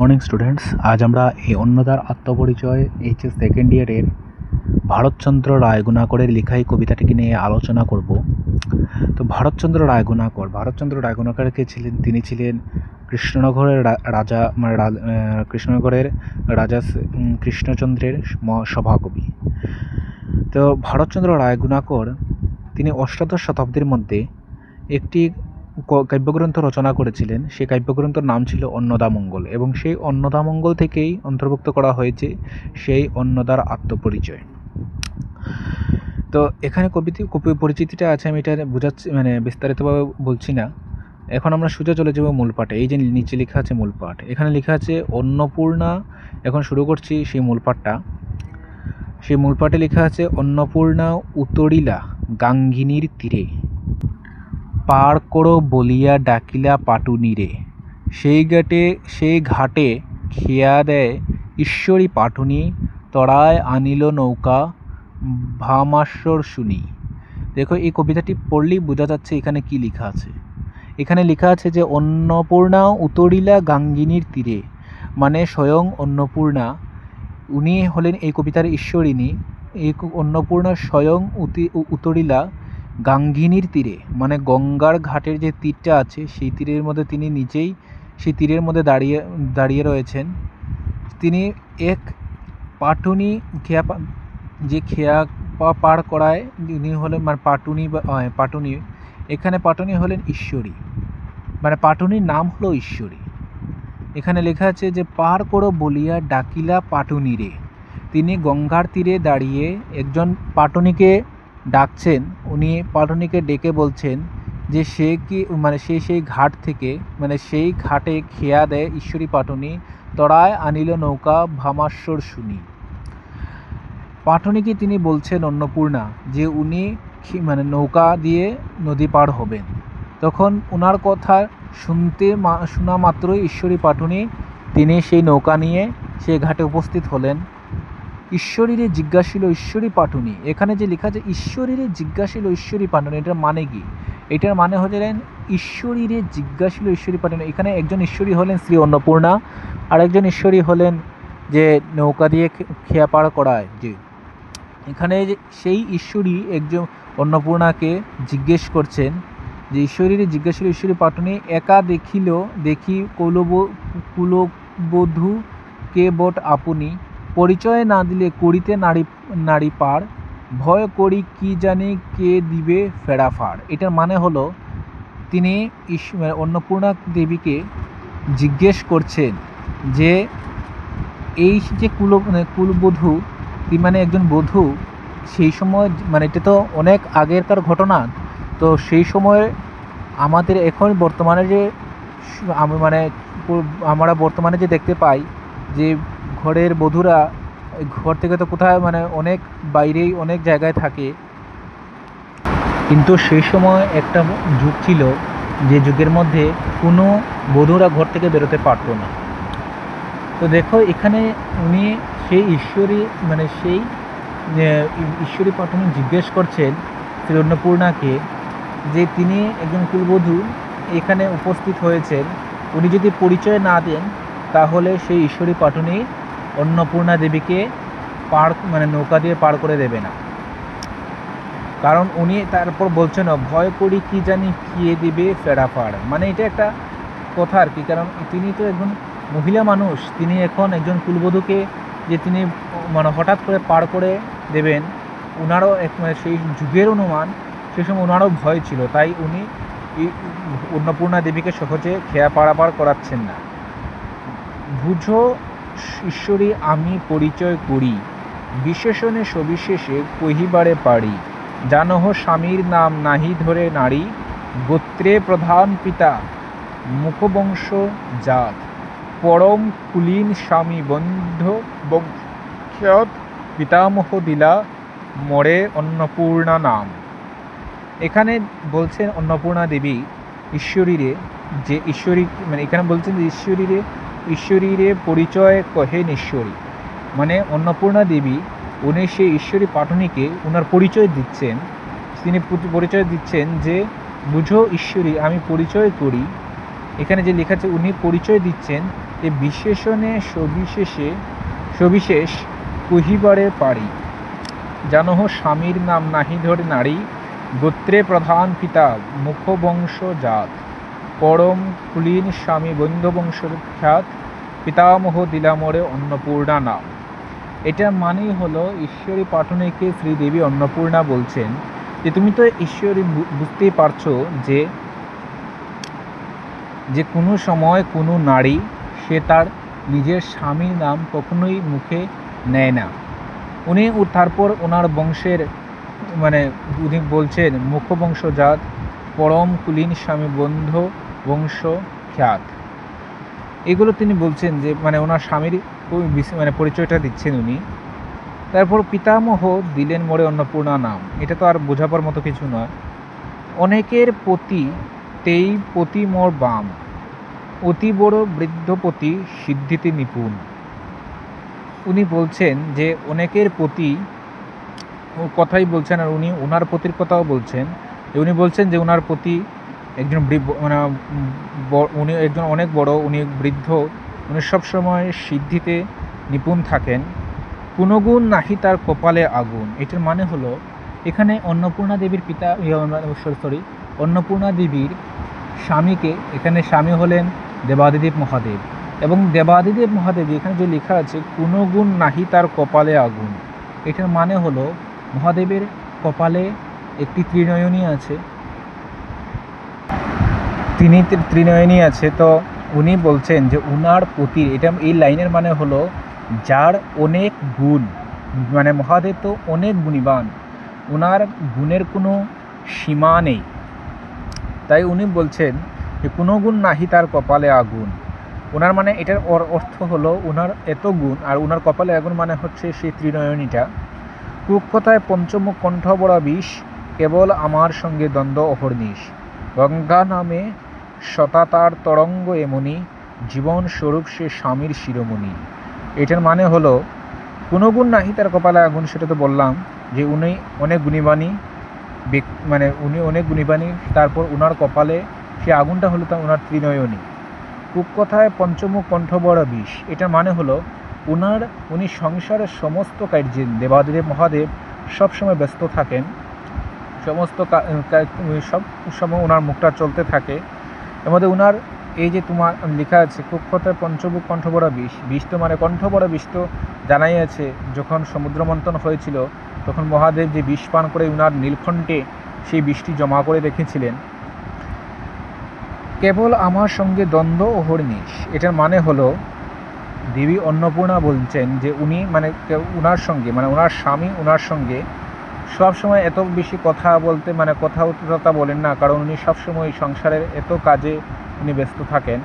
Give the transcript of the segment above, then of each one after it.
Morning students আজ আমরা এই অন্নদার আত্মপরিচয় এইচএস সেকেন্ড ইয়ারের ভারতচন্দ্র রায়গুণাকরের লেখা এই কবিতাটিকে নিয়ে আলোচনা করব। তো ভারতচন্দ্র রায়গুণাকর, ভারতচন্দ্র রায়গুণাকরকে ছিলেন? তিনি ছিলেন কৃষ্ণনগরের রাজা মানে কৃষ্ণনগরের রাজা কৃষ্ণচন্দ্রের সভাকবি। তো ভারতচন্দ্র রায়গুণাকর তিনি অষ্টাদশ শতাব্দীর মধ্যে একটি কাব্যগ্রন্থ রচনা করেছিলেন। সেই কাব্যগ্রন্থর নাম ছিল অন্নদামঙ্গল এবং সেই অন্নদামঙ্গল থেকেই অন্তর্ভুক্ত করা হয়েছে সেই অন্নদার আত্মপরিচয়। তো এখানে কবিতে কবি পরিচিতিটা আছে, আমি এটা বোঝাচ্ছি মানে বিস্তারিতভাবে বলছি না। এখন আমরা সোজা চলে যাব মূল পাঠে। এই যে নিচে লেখা আছে মূল পাঠ। এখানে লেখা আছে, অন্নপূর্ণা এখন শুরু করছি সেই মূল পাঠটা। সেই মূল পাঠে লেখা আছে, অন্নপূর্ণা উতরিলা গাঙ্গিনীর তীরে। পার করো বলিয়া ডাকিলা পাটুনিরে। সেই ঘাটে সেই ঘাটে খেয়া দেয় ঈশ্বরী পাটুনি তড়ায় আনিল নৌকা ভামাশ্বর শুনি। দেখো, এই কবিতাটি পড়লেই বোঝা যাচ্ছে এখানে কি লেখা আছে। এখানে লেখা আছে যে, অন্নপূর্ণা উতরিলা গাঙ্গিনীর তীরে। মানে স্বয়ং অন্নপূর্ণা, উনি হলেন এই কবিতার ঈশ্বরিণী। এই অন্নপূর্ণা স্বয়ং উতি, উতরিলা গাঙ্গিনীর তীরে মানে গঙ্গার ঘাটের যে তীরটা আছে, সেই তীরের মধ্যে তিনি নিজেই, সেই তীরের মধ্যে দাঁড়িয়ে দাঁড়িয়ে রয়েছেন। তিনি এক পাটুনি খেয়া যে খেয়া পার করায় উনি হলেন মানে পাটুনি বা পাটুনি, এখানে পাটুনি হলেন ঈশ্বরী। মানে পাটুনির নাম হলো ঈশ্বরী। এখানে লেখা আছে যে, পার করো বলিয়া ডাকিলা পাটুনি রে। তিনি গঙ্গার তীরে দাঁড়িয়ে একজন পাটুনিকে ডাকছেন, উনি পাটুনিকে ডেকে বলছেন যে সে কি মানে সে সেই ঘাট থেকে মানে সেই ঘাটে খেয়া দেয় ঈশ্বরী পাটুনি তড়ায় আনিল নৌকা ভামাশ্বর শুনি। পাটুনিকে তিনি বলছেন অন্নপূর্ণা যে উনি মানে নৌকা দিয়ে নদী পার হবেন। তখন ওনার কথা শুনতে শোনা মাত্রই ঈশ্বরী পাটুনি তিনি সেই নৌকা নিয়ে সেই ঘাটে উপস্থিত হলেন। ঈশ্বরীরে জিজ্ঞাসিল, ঈশ্বরী পাটুনি এখানে যে লেখা আছে, ঈশ্বরীরে জিজ্ঞাসিল, ঈশ্বরী পাটুনি এটার মানে কি? এটার মানে হলেন ঈশ্বরীরে জিজ্ঞাসিল, ঈশ্বরী পাটুনি এখানে একজন ঈশ্বরী হলেন শ্রী অন্নপূর্ণা আর একজন ঈশ্বরী হলেন যে নৌকা দিয়ে খেয়া পার করায়। যে এখানে সেই ঈশ্বরী একজন অন্নপূর্ণাকে জিজ্ঞেস করছেন যে, ঈশ্বরীর জিজ্ঞাসিল, ঈশ্বরী পাটনি একা দেখিল, দেখি কৌলব, কুলবধূ কে বট আপনি? পরিচয় না দিলে করিতে নারী নারী পার, ভয় করি কি জানি কে দিবে ফেরাফার এটার মানে হলো, তিনি অন্নপূর্ণা দেবীকে জিজ্ঞেস করছেন যে, এই যে কুল মানে কুলবধূ, তিনি মানে একজন বধূ, সেই সময় মানে এটা তো অনেক আগেরকার ঘটনা, তো সেই সময় আমাদের এখন বর্তমানে যে আমি মানে আমরা বর্তমানে যে দেখতে পাই যে ঘরের বধূরা ঘর থেকে তো কোথায় মানে অনেক বাইরেই অনেক জায়গায় থাকে। কিন্তু সেই সময় একটা যুগ ছিল, যে যুগের মধ্যে কোনো বধূরা ঘর থেকে বেরোতে পারতো না। তো দেখো, এখানে উনি সেই ঈশ্বরী মানে সেই ঈশ্বরী পাঠনী জিজ্ঞেস করছেন শ্রী অন্নপূর্ণাকে যে তিনি একজন কুলবধূ, এখানে উপস্থিত হয়েছেন। উনি যদি পরিচয় না দেন, তাহলে সেই ঈশ্বরী পাঠনী অন্নপূর্ণা দেবীকে পার মানে নৌকা দিয়ে পার করে দেবে না। কারণ উনি তারপর বলছেন, ভয় করি কি জানি কে দিবে ফেরাফার মানে এটা একটা কথা আর কি, কারণ তিনি তো একজন মহিলা মানুষ, তিনি এখন একজন কুলবধূকে যে তিনি মানে হঠাৎ করে পার করে দেবেন ওনারও এক মানে সেই যুগের অনুমান সেই সময় ওনারও ভয় ছিল, তাই উনি অন্নপূর্ণা দেবীকে সহজে খেয়া পারাপার করাচ্ছেন না। বুঝো ঈশ্বরী আমি পরিচয় করি। বিশেষণে সবিশেষে কহিবারে পারি, জানহ স্বামীর নাম নাহি ধরে নারী, গোত্রে প্রধান পিতা, মুখবংশ জাত, পরম কুলীন স্বামী বন্ধ বংশত পিতামহ দিলা, মরে অন্নপূর্ণা নাম। এখানে বলছেন অন্নপূর্ণা দেবী ঈশ্বরীরে, যে ঈশ্বরী মানে এখানে বলছেন যে ঈশ্বরীরে ঈশ্বরীরে পরিচয় কহেন ঈশ্বরী মানে অন্নপূর্ণা দেবী, উনি সেই ঈশ্বরী পাঠনীকে ওনার পরিচয় দিচ্ছেন। তিনি পরিচয় দিচ্ছেন যে, বুঝো ঈশ্বরী, আমি পরিচয় করি। এখানে যে লেখা আছে, উনি পরিচয় দিচ্ছেন যে বিশেষণে সবিশেষে, সবিশেষ কহিবারে পারি। জানহ স্বামীর নাম নাহি ধরে নারী, গোত্রে প্রধান পিতা মুখবংশ জাত। পরম কুলীন স্বামী বন্ধুবংশ খ্যাত পিতামহ দিলামরে অন্নপূর্ণা নাম। এটার মানেই হলো ঈশ্বরী পাঠনীকে শ্রীদেবী অন্নপূর্ণা বলছেন যে, তুমি তো ঈশ্বরী বুঝতেই পারছ যে যে কোনো সময় কোনো নারী সে তার নিজের স্বামীর নাম কখনোই মুখে নেয় না। উনি তারপর ওনার বংশের মানে উনি বলছেন মুখবংশজাত পরম কুলীন স্বামী বন্ধু বংশ খ্যাত এগুলো তিনি বলছেন যে মানে ওনার স্বামীর মানে পরিচয়টা দিচ্ছেন উনি। তারপর পিতামহ দিলেন মোড়ে অন্নপূর্ণা নাম। এটা তো আর বোঝাবার মতো কিছু নয়। অনেকের পতি তেই পতি মোর বাম, অতি বড় বৃদ্ধপতি সিদ্ধিতে নিপুণ। উনি বলছেন যে, অনেকের প্রতি কথাই বলছেন আর উনি ওনার পতির কথাও বলছেন উনি বলছেন যে ওনার প্রতি একজন মানে উনি একজন অনেক বড়, উনি বৃদ্ধ, উনি সবসময় সিদ্ধিতে নিপুণ থাকেন। কোনো গুণ নাহি তার কপালে আগুন। এটার মানে হলো, এখানে অন্নপূর্ণা দেবীর পিতা সরি অন্নপূর্ণা দেবীর স্বামীকে, এখানে স্বামী হলেন দেবাদিদেব মহাদেব। এবং দেবাদিদেব মহাদেব, এখানে যে লেখা আছে কোনো গুণ নাহি তার কপালে আগুন। এটার মানে হলো, মহাদেবের কপালে একটি ত্রিনয়নী আছে তিনি ত্রিনয়নী আছে, তো উনি বলছেন যে উনার পতির এটা এই লাইনের মানে হলো যার অনেক গুণ মানে মহাদেব তো অনেক গুণীবান ওনার গুণের কোনো সীমা নেই। তাই উনি বলছেন যে কোনো গুণ নাহি তার কপালে আগুন। ওনার মানে এটার অর- অর্থ হলো ওনার এত গুণ, আর ওনার কপালে আগুন মানে হচ্ছে সেই ত্রিনয়নীটা। কুক্ষতায় পঞ্চমুখ কণ্ঠ বড় বিষ কেবল আমার সঙ্গে দ্বন্দ্ব অহর্নিশ। গঙ্গা নামে শতাতার তরঙ্গ এমনি জীবন স্বরূপ সে স্বামীর শিরোমণি। এটার মানে হলো কোনো গুণ নাহি তার কপালে আগুন, সেটা তো বললাম, যে উনি অনেক গুণীবাণী মানে উনি অনেক গুণীবাণী, তারপর উনার কপালে সে আগুনটা হলো তা ওনার ত্রিনয়নী। কুকথায় পঞ্চমুখ কণ্ঠ বড় বিষ। এটার মানে হলো, উনার, উনি সংসারের সমস্ত কার্যে দেবাদেব মহাদেব সবসময় ব্যস্ত থাকেন। সমস্ত সব সময় ওনার মুখটা চলতে থাকে। এর মধ্যে উনার এই যে তোমার লেখা আছে কুক্ষতায় পঞ্চমুখ কণ্ঠ বড় বিষ। বিষ তো মানে কণ্ঠ বড় বিষ তো জানাই আছে, যখন সমুদ্র মন্থন হয়েছিল, তখন মহাদেব যে বিষ পান করে উনার নীলকণ্ঠে সেই বিষটি জমা করে রেখেছিলেন। কেবল আমার সঙ্গে দ্বন্দ্ব ও হরিণীশ। এটার মানে হলো, দেবী অন্নপূর্ণা বলছেন যে উনি মানে উনার সঙ্গে মানে ওনার স্বামী ওনার সঙ্গে সব সময় এত বেশি কথা বলতে মানে কথা উত্তরতা বলেন না, কারণ উনি সবসময় সংসারের এত কাজে উনি ব্যস্ত থাকেন।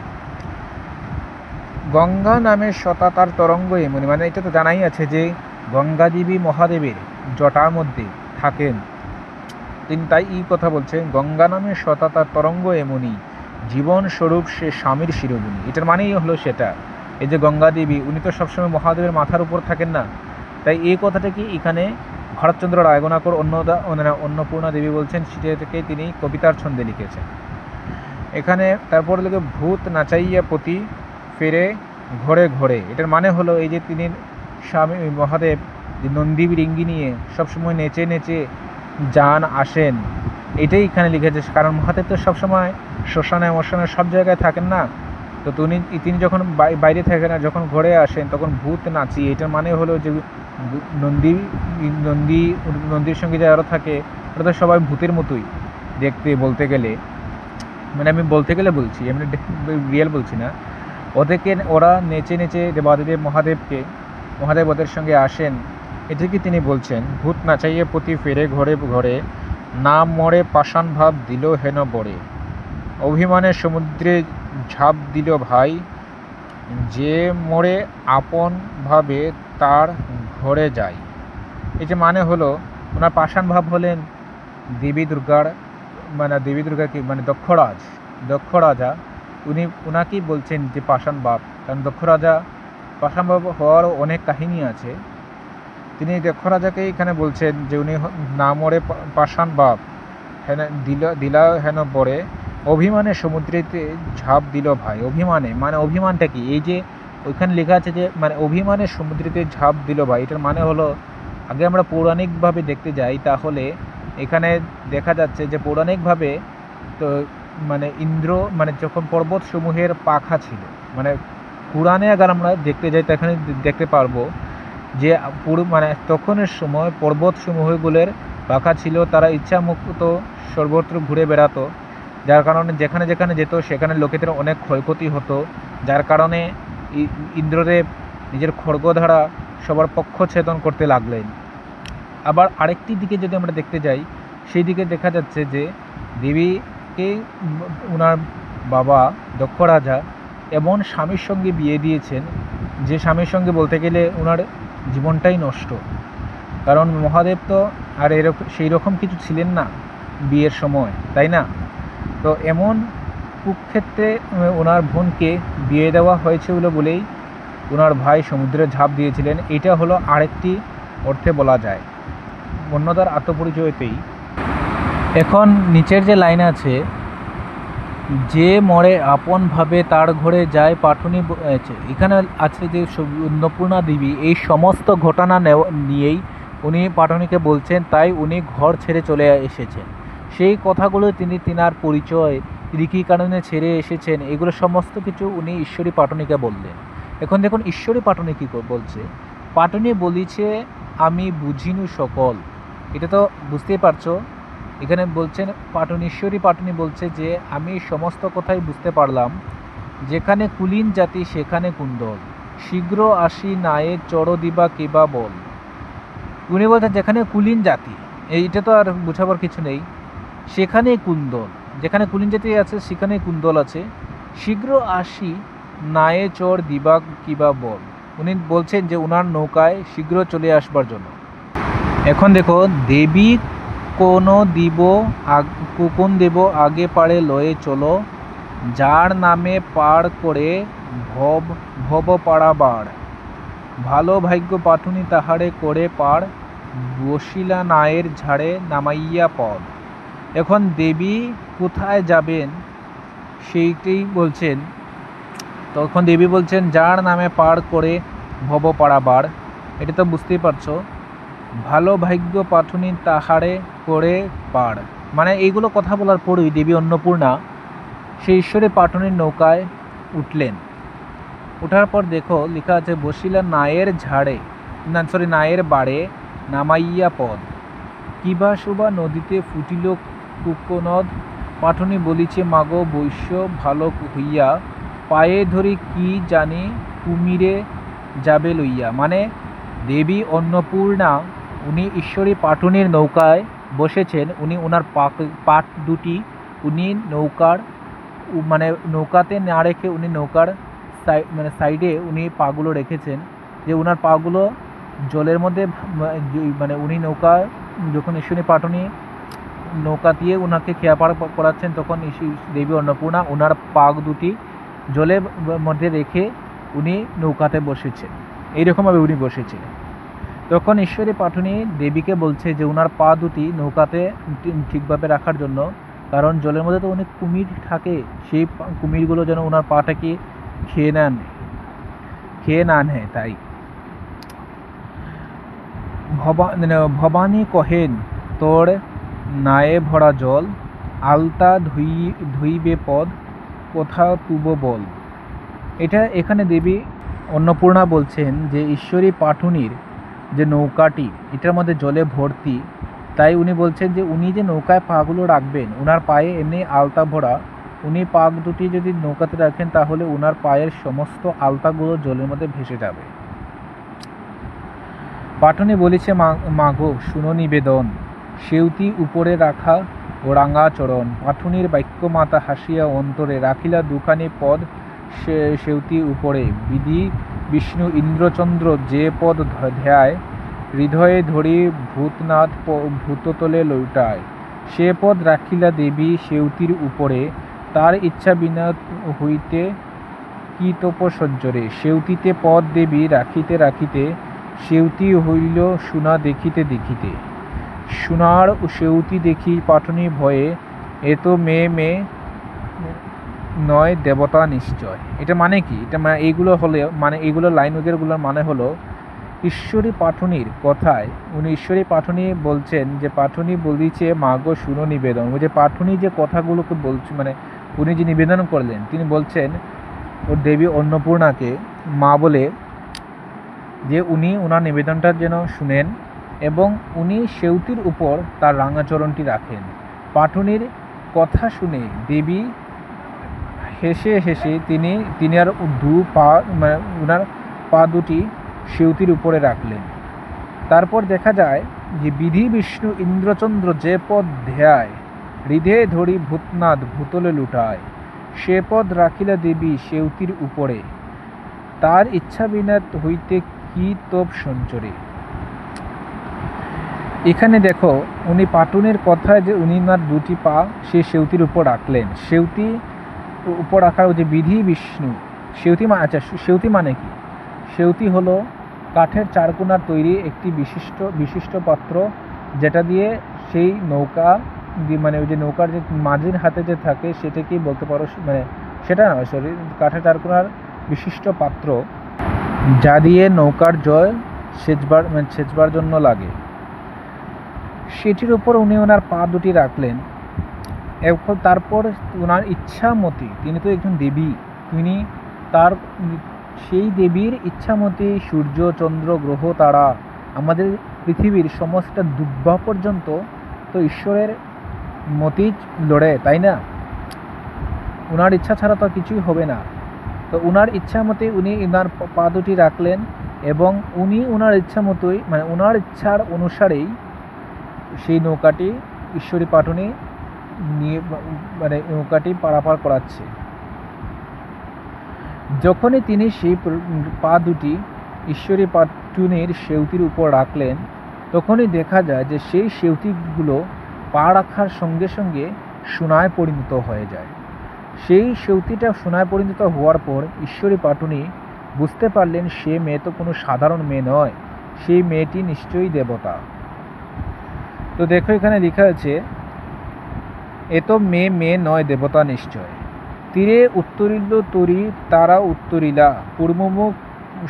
গঙ্গা নামের শতাতার তরঙ্গ এমনি মানে এটা তো জানাই আছে যে গঙ্গাদেবী মহাদেবের জটার মধ্যে থাকেন। তিনি তাই এই কথা বলছেন, গঙ্গা নামের শতাতার তরঙ্গ এমনি, জীবন স্বরূপ সে স্বামীর শিরোমণি। এটার মানেই হলো সেটা, এই যে গঙ্গা দেবী উনি তো সবসময় মহাদেবের মাথার উপর থাকেন না। তাই এই কথাটা কি এখানে ভরতচন্দ্র রায়গোনাকর অন্নদা মানে অন্নপূর্ণা দেবী বলছেন, সেটা থেকে তিনি কবিতার ছন্দে লিখেছেন। এখানে তারপর লিখে ভূত নাচাইয়া পতি ফেরে ঘরে ঘরে। এটার মানে হলো এই যে তিনি স্বামী মহাদেব, যে নন্দী রিঙ্গি নিয়ে সবসময় নেচে নেচে যান, আসেন, এটাই এখানে লিখেছে। কারণ মহাদেব তো সবসময় শ্মশানে, মশানে সব জায়গায় থাকেন না। তো তিনি তিনি যখন বাই- বাইরে থাকেন আর যখন ঘরে আসেন, তখন ভূত নাচি। এটার মানে হলো যে, নন্দী নন্দী, নন্দীর সঙ্গে যারা থাকে ওরা তো সবাই ভূতের মতোই দেখতে বলতে গেলে। মানে আমি বলতে গেলে বলছি এমনি রিয়েল বলছি না। ওদেরকে ওরা নেচে নেচে দেবাদিদেব মহাদেবকে, মহাদেব ওদের সঙ্গে আসেন। এটাকে তিনি বলছেন, ভূত নাচাইয়ে প্রতি ফেরে ঘরে ঘরে নাম মরে পাষাণ ভাব দিল হেন বড়ে অভিমানে সমুদ্রে ঝাঁপ দিল ভাই, যে মোড়ে আপন ভাবে তার ঘরে যায় এই যে মানে হলো, ওনার পাষাণ ভাব হলেন দেবী দুর্গার মানে দেবী দুর্গা কি মানে দক্ষ রাজ, দক্ষ রাজা। উনি ওনাকেই বলছেন যে পাষাণ বাপ কারণ দক্ষ রাজা, পাষাণ বাপ হওয়ারও অনেক কাহিনী আছে। তিনি দক্ষ রাজাকে এখানে বলছেন যে উনি না মরে পাষাণ বাপ হেন, দিল দিলা হেন পরে অভিমানে সমুদ্রেতে ঝাঁপ দিল ভাই, অভিমানে। মানে অভিমানটা কি? এই যে ওইখানে লেখা আছে যে মানে অভিমানে সমুদ্রেতে ঝাঁপ দিল ভাই, এটার মানে হলো, আগে আমরা পৌরাণিকভাবে দেখতে যাই, তাহলে এখানে দেখা যাচ্ছে যে পৌরাণিকভাবে তো মানে ইন্দ্র মানে যখন পর্বতসমূহের পাখা ছিল মানে পুরাণে আগে আমরা দেখতে যাই তখন দেখতে পারব যে পুরো মানে তখনের সময় পর্বতসমূহগুলোর পাখা ছিল, তারা ইচ্ছামুক্ত সর্বত্র ঘুরে বেড়াতো। যার কারণে যেখানে যেখানে যেত, সেখানে লোকেদের অনেক ক্ষয়ক্ষতি হতো। যার কারণে ইন্দ্রদেব নিজের খড়গ সবার পক্ষ ছেদন করতে লাগলেন। আবার আরেকটি দিকে যদি আমরা দেখতে যাই, সেই দিকে দেখা যাচ্ছে যে দেবীকে ওনার বাবা, দক্ষ রাজা, এমন স্বামীর সঙ্গে বিয়ে দিয়েছেন, যে স্বামীর সঙ্গে বলতে গেলে ওনার জীবনটাই নষ্ট। কারণ মহাদেব তো আর এরকম সেই রকম কিছু ছিলেন না বিয়ের সময়, তাই না? তো এমন কুক্ষেত্রে ওনার বোনকে বিয়ে দেওয়া হয়েছিল বলেই ওনার ভাই সমুদ্রে ঝাঁপ দিয়েছিলেন। এটা হলো আরেকটি অর্থে বলা যায়। অন্যদার আত্মপরিচয়তেই। এখন নিচের যে লাইন আছে, যে মরে আপন ভাবে তার ঘরে যায় পাঠনি এখানে আছে যে অন্নপূর্ণা দেবী, এই সমস্ত ঘটনা নিয়েই উনি পাঠনীকে বলছেন, তাই উনি ঘর ছেড়ে চলে এসেছেন। সেই কথাগুলো তিনি, তিনার পরিচয় তিনি কী কারণে ছেড়ে এসেছেন, এগুলো সমস্ত কিছু উনি ঈশ্বরী পাটনীকে বললেন। এখন দেখুন, ঈশ্বরী পাটনী কী বলছে? পাটনী বলিছে, আমি বুঝিনু সকল। এটা তো বুঝতেই পারছ? এখানে বলছেন, পাটন, ঈশ্বরী পাটনি বলছে যে, আমি সমস্ত কথাই বুঝতে পারলাম। যেখানে কুলীন জাতি, সেখানে কুন্দল। শীঘ্র আসি নায়ে চড় দিবা কিবা বল। উনি বলছেন, যেখানে কুলীন জাতি। এইটা তো আর বোঝাবার কিছু নেই। সেখানে কুন্দল। যেখানে কুলীন জাতি আছে সেখানে কুন্দল আছে। শীঘ্র আসি, নায়ে চড় দিবা কিবা বল। উনি বলছেন যে ওনার নৌকায় শীঘ্র চলে আসবার জন্য। এখন দেখো, দেবী কোন দিব আগ- কোন দেব আগে পারে লয়ে চলো, যার নামে পার করে ভব ভব পাড়াবার ভালো ভাগ্য পাঠুনি তাহারে করে পার বসিলা নায়ের ঝাড়ে নামাইয়া পদ। এখন দেবী কোথায় যাবেন? সেইটাই বলছেন। তখন দেবী বলছেন, যার নামে পার করে ভব পাড়াবার এটা তো বুঝতেই পারছ। ভালো ভাগ্য পাঠুনি তাহারে করে পার। মানে এইগুলো কথা বলার পরেই দেবী অন্নপূর্ণা সেই ঈশ্বরে পাটনের নৌকায় উঠলেন। ওঠার পর দেখো, লেখা আছে, বসিলা নায়ের ঝাড়ে। না সরি নায়ের বাড়ে নামাইয়া পদ। কিবা শুবা নদীতে ফুটিল কুকনদ পাঠনি বলিছে, মাগো, বৈশ্য ভালো হইয়া পায়ে ধরি কি জানি কুমিরে যাবে লইয়া। মানে দেবী অন্নপূর্ণা, উনি ঈশ্বরী পাটুনির নৌকায় বসেছেন, উনি ওনার পাক পাট দুটি, উনি নৌকার মানে নৌকাতে না রেখে উনি নৌকার সাই মানে সাইডে উনি পাগুলো রেখেছেন, যে ওনার পাগুলো জলের মধ্যে মানে উনি নৌকা যখন ঈশ্বরী পাটুনি নৌকা দিয়ে ওনাকে খেয়া পার করাচ্ছেন তখন দেবী অন্নপূর্ণা ওনার পাক দুটি জলের মধ্যে রেখে উনি নৌকাতে বসেছেন এইরকমভাবে উনি বসেছিলেন। তখন ঈশ্বরী পাঠনী দেবীকে বলছে যে ওনার পা দুটি নৌকাতে ঠিকভাবে রাখার জন্য, কারণ জলের মধ্যে তো অনেক কুমির থাকে, সেই কুমিরগুলো যেন ওনার পাটাকে খেয়ে নেন খেয়ে না নেয়, তাই। মানে ভবানী কহেন, তোর নায়ে ভরা জল, আলতা ধুই, ধুইবে পদ, কোথা তুব বল। এটা এখানে দেবী অন্নপূর্ণা বলছেন যে ঈশ্বরী পাঠুনির যে নৌকাটি, এটার মধ্যে জলে ভর্তি। তাই উনি বলছেন যে উনি যে নৌকায় পাগুলো রাখবেন ওনার পায়ে এমনি আলতা ভরা, উনি পাক দুটি যদি নৌকাতে রাখেন তাহলে ওনার পায়ের সমস্ত আলতাগুলো জলের মধ্যে ভেসে যাবে। পাটনি বলেছে, "মা- মাগো, শুনো নিবেদন। সেউতি উপরে রাখা ও রাঙা চরণ পাঠুনির বাক্য মাতা হাসিয়া অন্তরে রাখিলা দুখানি পদ সে, সেউতি উপরে। বিধি বিষ্ণু ইন্দ্রচন্দ্র যে পদ ধ্যায়, হৃদয়ে ধরি ভূতনাথ ভূততলে লৌটায়। সে পদ রাখিলা দেবী সেউতির উপরে। তার ইচ্ছা বিনা হইতে কি তপসজ্জরে সেউতিতে পদ দেবী রাখিতে রাখিতে, সেউতি হইল সোনা দেখিতে দেখিতে। সোনার সেউতি দেখি পাঠনি ভয়ে এত মেয়ে মেয়ে নয় দেবতা নিশ্চয়। এটা মানে কি? এটা মানে এইগুলো হলে মানে এইগুলো লাইন ওগেরগুলোর মানে হলো, ঈশ্বরী পাঠনির কথায় উনি ঈশ্বরী পাঠনী বলছেন যে পাঠনী বলিছে, মাগো শুনো নিবেদন। ওই যে পাঠনী যে কথাগুলোকে বলছে মানে উনি যে নিবেদন করলেন, তিনি বলছেন, ওর দেবী অন্নপূর্ণাকে মা বলে যে, উনি ওনার নিবেদনটা যেন শুনেন। এবং উনি সেউতির উপর তার রাঙাচরণটি রাখেন। পাটুনির কথা শুনে দেবী হেসে হেসে তিনি তিনি আর দু পা মানে ওনার পা দুটি সেউতির উপরে রাখলেন। তারপর দেখা যায় যে বিধি বিষ্ণু ইন্দ্রচন্দ্র যে পদ ধ্যায়, হৃদে ধরি ভূতনাথ ভূতলে লুটায়, সে পদ রাখিলা দেবী সেউতির উপরে। তার ইচ্ছা বিনা হইতে কি তোপ সঞ্চরে? এখানে দেখো, উনি পাটুনের কথায় যে উনি ওনার দুটি পা, সে সেউতির উপর রাখলেন সেউতি উপর রাখার যে বিধি বিষ্ণু, সেউতি মা আচ্ছা সেউতি মানে কি? সেউতি হলো কাঠের চারকোনার তৈরি একটি বিশিষ্ট বিশিষ্ট পাত্র, যেটা দিয়ে সেই নৌকা মানে ওই যে নৌকার যে মাঝির হাতে যে থাকে, সেটাকেই বলতে পারো মানে সেটা নয় সরি কাঠের চারকোনার বিশিষ্ট পাত্র, যা দিয়ে নৌকার জল সেচবার মানে সেচবার জন্য লাগে। সেটির উপর উনি ওনার পা দুটি রাখলেন। এখন তারপর ওনার ইচ্ছা মতে তিনি তো একজন দেবী, তিনি তার সেই দেবীর ইচ্ছা মতে সূর্য, চন্দ্র, গ্রহ, তারা, আমাদের পৃথিবীর সমস্ত দুব্বা পর্যন্ত তো ঈশ্বরের মতেই লড়ে, তাই না? ওনার ইচ্ছা ছাড়া তো কিছুই হবে না। তো ওনার ইচ্ছা মতে উনি ওনার পা দুটি রাখলেন এবং উনি ওনার ইচ্ছা মতোই মানে ওনার ইচ্ছার অনুসারেই সেই নৌকাটি ঈশ্বরী পাটনি নিয়ে মানে নৌকাটি পারাপার করাচ্ছে। যখনই তিনি সেই পা দুটি ঈশ্বরী পাটুনির সেউতির উপর রাখলেন, তখনই দেখা যায় যে সেই সেউতিগুলো পা রাখার সঙ্গে সঙ্গে সোনায় পরিণত হয়ে যায়। সেই সেউতিটা সোনায় পরিণত হওয়ার পর ঈশ্বরী পাটুনি বুঝতে পারলেন সে মেয়ে তো কোনো সাধারণ মেয়ে নয়, সেই মেয়েটি নিশ্চয়ই দেবতা। তো দেখো এখানে লেখা আছে এ তো মেয়ে মেয়ে নয়, দেবতা নিশ্চয়। তীরে উত্তরিল তরি, তারা উত্তরিলা। পূর্বমুখ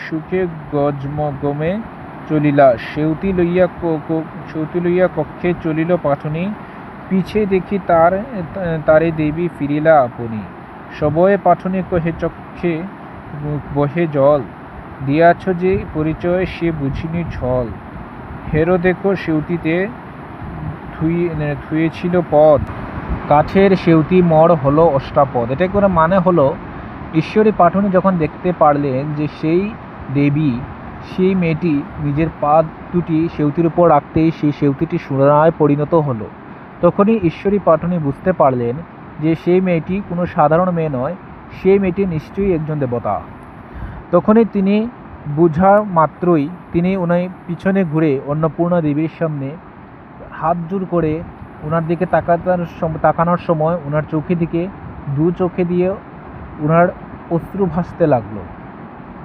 সুখে গজমগমে চলিলা। সেউতি লইয়া সেউতি লইয়া কক্ষে চলিল পাঠনি। পিছে দেখি তার, তারে দেবী ফিরিলা আপনি। সবয়ে পাঠনে কহে চক্ষে বহে জল। দিয়াছ যে পরিচয় সে বুঝিনি ছল। হেরো দেখো সেউতিতে থুয়ে থুয়েছিল পদ কাঠের সেউতি মর হলো অষ্টাপদ। এটা করে মানে হলো ঈশ্বরী পাঠনী যখন দেখতে পারলেন যে সেই দেবী, সেই মেয়েটি নিজের পা দুটি সেউতির উপর রাখতেই সেই সেউতিটি সোনায় পরিণত হলো। তখনই ঈশ্বরী পাঠনী বুঝতে পারলেন যে সেই মেয়েটি কোনো সাধারণ মেয়ে নয়, সেই মেয়েটি নিশ্চয়ই একজন দেবতা। তখনই তিনি বুঝার মাত্রই তিনি ওনার পিছনে ঘুরে অন্নপূর্ণা দেবীর সামনে হাত জোর করে ওনার দিকে তাকানোর তাকানোর সময় ওনার চোখে দিকে দু চোখে দিয়ে ওনার অশ্রু ভাসতে লাগল।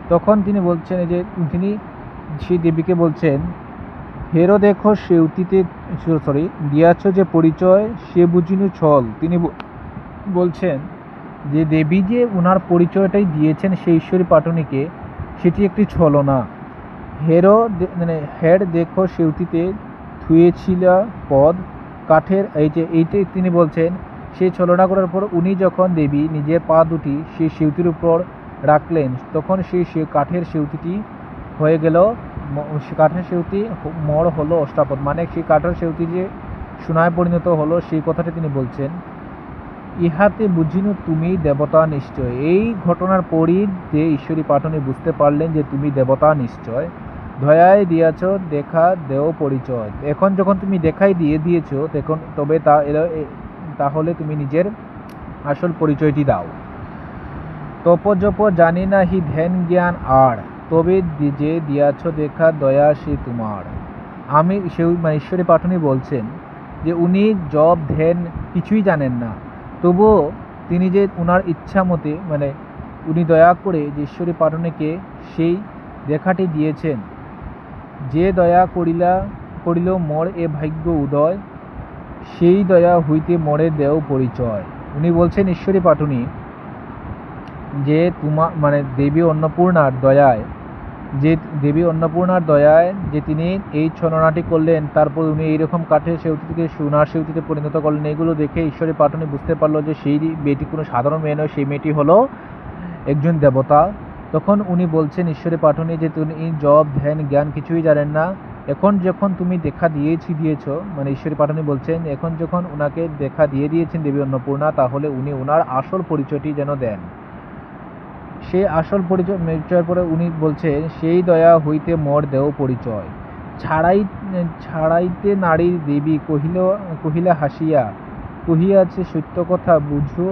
তখন তিনি বলছেন যে তিনি সেই দেবীকে বলছেন, হেরো দেখো সেউতিতে সরি, দিয়াছ যে পরিচয়, সে বুঝিনু ছল। তিনি বলছেন যে দেবী যে ওনার পরিচয়টাই দিয়েছেন সেই ঈশ্বরী পাটনীকে, সেটি একটি ছলনা। হেরো মানে হেড দেখো সেউতিতে থুয়েছিল পদ কাঠের, এই যে এইটাই তিনি বলছেন সেই ছলনা করার পর উনি যখন দেবী নিজের পা দুটি সেই শিউতির উপর রাখলেন, তখন সেই কাঠের শিউতিটি হয়ে গেল কাঠের সেউতি মর হলো অষ্টাপদ। মানে সেই কাঠের সেউতি যে সোনায় পরিণত হলো, সেই কথাটি তিনি বলছেন, ইহাতে বুঝিনু তুমি দেবতা নিশ্চয়। এই ঘটনার পরই যে ঈশ্বরী পাঠনে বুঝতে পারলেন যে তুমি দেবতা নিশ্চয় ধয়ায় দিয়াছ, দেখা দেও পরিচয়। এখন যখন তুমি দেখাই দিয়ে দিয়েছ, তখন তবে তা তাহলে তুমি নিজের আসল পরিচয়টি দাও। তপজপ জানি না হি ধ্যান জ্ঞান আর, তবে যে দিয়াছ দেখা দয়া সে তোমার। আমি সে মানে ঈশ্বরী পাঠনী বলছেন যে, উনি জব ধ্যান কিছুই জানেন না। তবুও তিনি যে ওনার ইচ্ছা মতে মানে উনি দয়া করে যে ঈশ্বরী পাঠনীকে সেই দেখাটি দিয়েছেন যে দয়া করিলা, করিল মোর এ ভাগ্য উদয়, সেই দয়া হইতে মোরে দেও পরিচয় উনি বলছেন ঈশ্বরী পাটুনি, যে তোমা মানে দেবী অন্নপূর্ণার দয়ায় যে দেবী অন্নপূর্ণার দয়ায় যে তিনি এই ছলনাটি করলেন, তারপর উনি এইরকম কাঠের সেউতি থেকে সোনার সেউতিতে পরিণত করলেন এগুলো দেখে ঈশ্বরী পাটনি বুঝতে পারল যে সেই মেয়েটি কোনো সাধারণ মেয়ে নয়, সেই মেয়েটি হলো একজন দেবতা। তখন উনি বলছেন, ঈশ্বরী পাটনি যে তুমি জব, ধ্যান, জ্ঞান কিছুই জানেন না। এখন যখন তুমি দেখা দিয়েছি, দিয়েছ মানে ঈশ্বরী পাটনি বলছেন, এখন যখন ওনাকে দেখা দিয়ে দিয়েছেন দেবী অন্নপূর্ণা, তাহলে উনি ওনার আসল পরিচয়টি যেন দেন। সেই আসল পরিচয় পরিচয়ের পরে উনি বলছেন, সেই দয়া হইতে মর দেও পরিচয়। ছাড়াই, ছাড়াইতে নারীর দেবী কহিল, কহিলা হাসিয়া, কহিয়াছে সত্য কথা বুঝো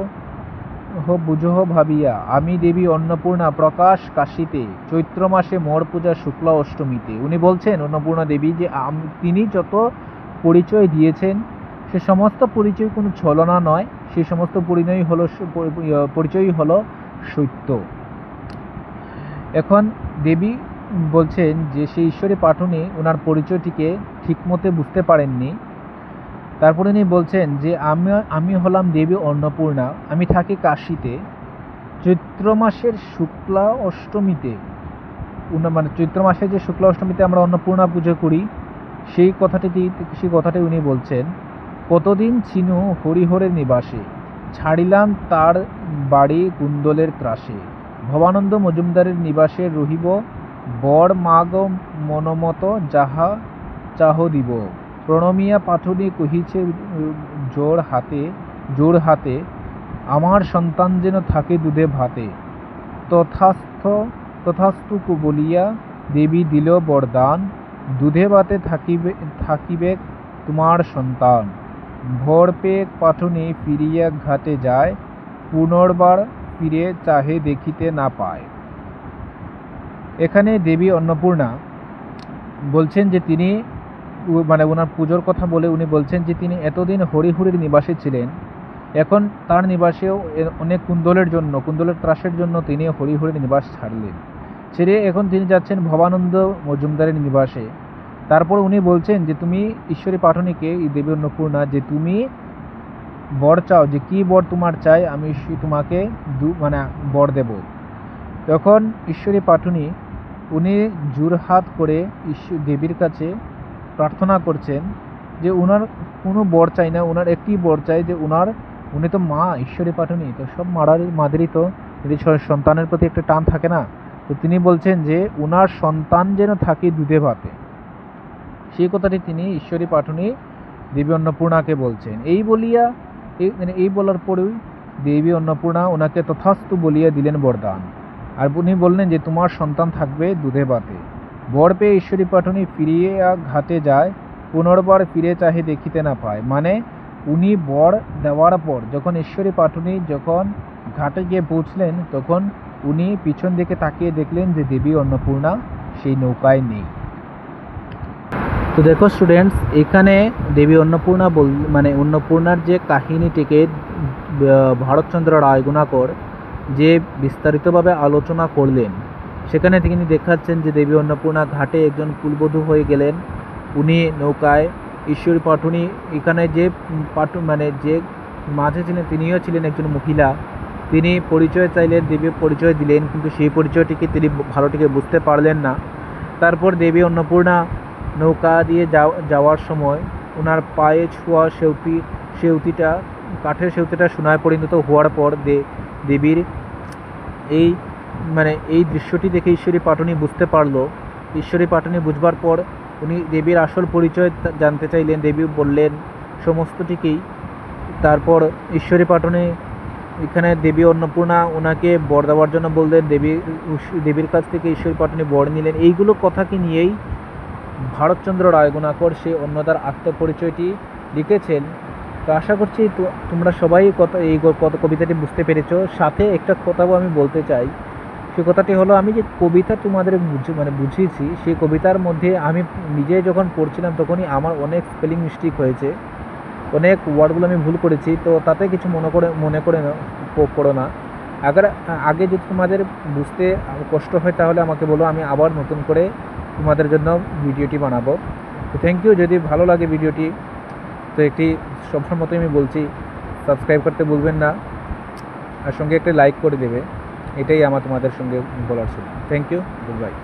বুঝহ ভাবিয়া, আমি দেবী অন্নপূর্ণা প্রকাশ কাশিতে, চৈত্র মাসে মোর পূজা শুক্লা অষ্টমীতে। উনি বলছেন, অন্নপূর্ণা দেবী, যে তিনি যত পরিচয় দিয়েছেন, সে সমস্ত পরিচয় কোনো ছলনা নয়, সে সমস্ত পরিচয় হলো পরিচয়ই হলো সত্য। এখন দেবী বলছেন যে সেই ঈশ্বরী পাঠনে ওনার পরিচয়টিকে ঠিকমতো বুঝতে পারেননি। তারপরে উনি বলছেন যে, আমি আমি হলাম দেবী অন্নপূর্ণা, আমি থাকি কাশিতে। চৈত্র মাসের শুক্লা অষ্টমীতে। মানে চৈত্র মাসের যে শুক্লা অষ্টমীতে আমরা অন্নপূর্ণা পুজো করি, সেই কথাটি সেই কথাটি উনি বলছেন, কতদিন ছিনু হরিহরের নিবাসে, ছাড়িলাম তার বাড়ি কুন্দলের ত্রাসে। ভবানন্দ মজুমদারের নিবাসে রহিব, বর মাগ মনমত যাহা চাহ দিব। প্রণমিয়া পাঠনী কহিছে, জোর হাতে জোর হাতে, আমার সন্তান যেন থাকে দুধে ভাতে। তথাস্থ তথাস্তু কু বলিয়া দেবী দিল বরদান, দুধে ভাতে থাকিবে থাকিবে তোমার সন্তান। ভোর পেয়ে পাঠনে ফিরিয়া ঘাটে যায়, পুনর্বার ফিরে চাহে দেখিতে না পায়। এখানে দেবী অন্নপূর্ণা বলছেন যে তিনি মানে ওনার পুজোর কথা বলে উনি বলছেন যে তিনি এতদিন হরিহরির নিবাসে ছিলেন। এখন তার নিবাসেও অনেক কুন্দলের জন্য, কুন্দলের ত্রাসের জন্য তিনি হরিহরির নিবাস ছাড়লেন। ছেড়ে এখন তিনি যাচ্ছেন ভবানন্দ মজুমদারের নিবাসে। তারপর উনি বলছেন যে, তুমি ঈশ্বরী পাঠনীকে, এই দেবী অন্নপূর্ণা, যে তুমি বর চাও, যে কি বর তোমার চাই আমি তোমাকে দু মানে বর দেব। তখন ঈশ্বরী পাঠনী উনি জোরহাত করে ঈশ্বর দেবীর কাছে প্রার্থনা করছেন যে ওনার কোনো বর চাই না ওনার একটি বর চাই যে ওনার উনি তো মা, ঈশ্বরী পাঠনী, তো সব মারার, মাদেরই তো, যদি সন্তানের প্রতি একটা টান থাকে না, তো তিনি বলছেন যে ওনার সন্তান যেন থাকে দুধে ভাতে। সেই কথাটি তিনি ঈশ্বরী পাঠনী দেবী অন্নপূর্ণাকে বলছেন। এই বলিয়া, এই মানে এই বলার পরেই দেবী অন্নপূর্ণা ওনাকে তথাস্তু বলিয়া দিলেন বরদান। আর উনি বললেন যে তোমার সন্তান থাকবে দুধে ভাতে। বর পেয়ে ঈশ্বরী পাঠনী ফিরিয়ে ঘাটে যায়, পুনর্বার ফিরে চাহে দেখিতে না পায়। মানে উনি বর দেওয়ার পর, যখন ঈশ্বরী পাঠনী যখন ঘাটে গিয়ে পৌঁছলেন, তখন উনি পিছন দিকে তাকিয়ে দেখলেন যে দেবী অন্নপূর্ণা সেই নৌকায় নেই। তো দেখো স্টুডেন্টস এখানে দেবী অন্নপূর্ণা বল মানে অন্নপূর্ণার যে কাহিনীটিকে ভারতচন্দ্র রায় গুণাকর যে বিস্তারিতভাবে আলোচনা করলেন সেখানে তিনি দেখাচ্ছেন যে দেবী অন্নপূর্ণা ঘাটে একজন কুলবধূ হয়ে গেলেন। উনি নৌকায় ঈশ্বরী পাঠুনি, এখানে যে পাঠু মানে যে মাঝে ছিলেন, তিনিও ছিলেন একজন মহিলা। তিনি পরিচয় চাইলেন দেবী পরিচয় দিলেন, কিন্তু সেই পরিচয়টিকে তিনি ভালোটিকে বুঝতে পারলেন না। তারপর দেবী অন্নপূর্ণা নৌকা দিয়ে যাও- যাওয়ার সময় ওনার পায়ে ছোঁয়া সেউতি, সেউতিটা, কাঠের সেউতিটা সোনায় পরিণত হওয়ার পর দেবীর এই মানে এই দৃশ্যটি দেখে ঈশ্বরী পাটনি বুঝতে পারল। ঈশ্বরী পাটনি বুঝবার পর উনি দেবীর আসল পরিচয় জানতে চাইলেন। দেবী বললেন সমস্তটিকেই তারপর ঈশ্বরী পাটনি এখানে দেবী অন্নপূর্ণা ওনাকে বর দেওয়ার জন্য বললেন, দেবী দেবীর কাছ থেকে ঈশ্বরী পাটনি বর নিলেন। এইগুলো কথাকে নিয়েই ভারতচন্দ্র রায়গুণাকর সে অন্নদার আত্মপরিচয়টি লিখেছেন? তো আশা করছি তোমরা সবাই কথা, এই কবিতাটি বুঝতে পেরেছ। সাথে একটা কথাও আমি বলতে চাই। সে কথাটি হলো, আমি যে কবিতা তোমাদের বুঝ- মানে বুঝিয়েছি সেই কবিতার মধ্যে আমি নিজে যখন পড়ছিলাম তখনই আমার অনেক স্পেলিং মিস্টেক হয়েছে। অনেক ওয়ার্ডগুলো আমি ভুল করেছি, তো তাতে কিছু মনে করে মনে করে করো না। আগার, আগে যদি তোমাদের বুঝতে কষ্ট হয় তাহলে আমাকে বলো, আমি আবার নতুন করে তোমাদের জন্য ভিডিওটি বানাবো। তো থ্যাংক ইউ যদি ভালো লাগে ভিডিওটি, তো একটি সবসময় মতোই আমি বলছি সাবস্ক্রাইব করতে ভুলবেন না, আর সঙ্গে একটা লাইক করে দেবে। এটাই আমার তোমাদের সঙ্গে বলার ছিল। Thank you good bye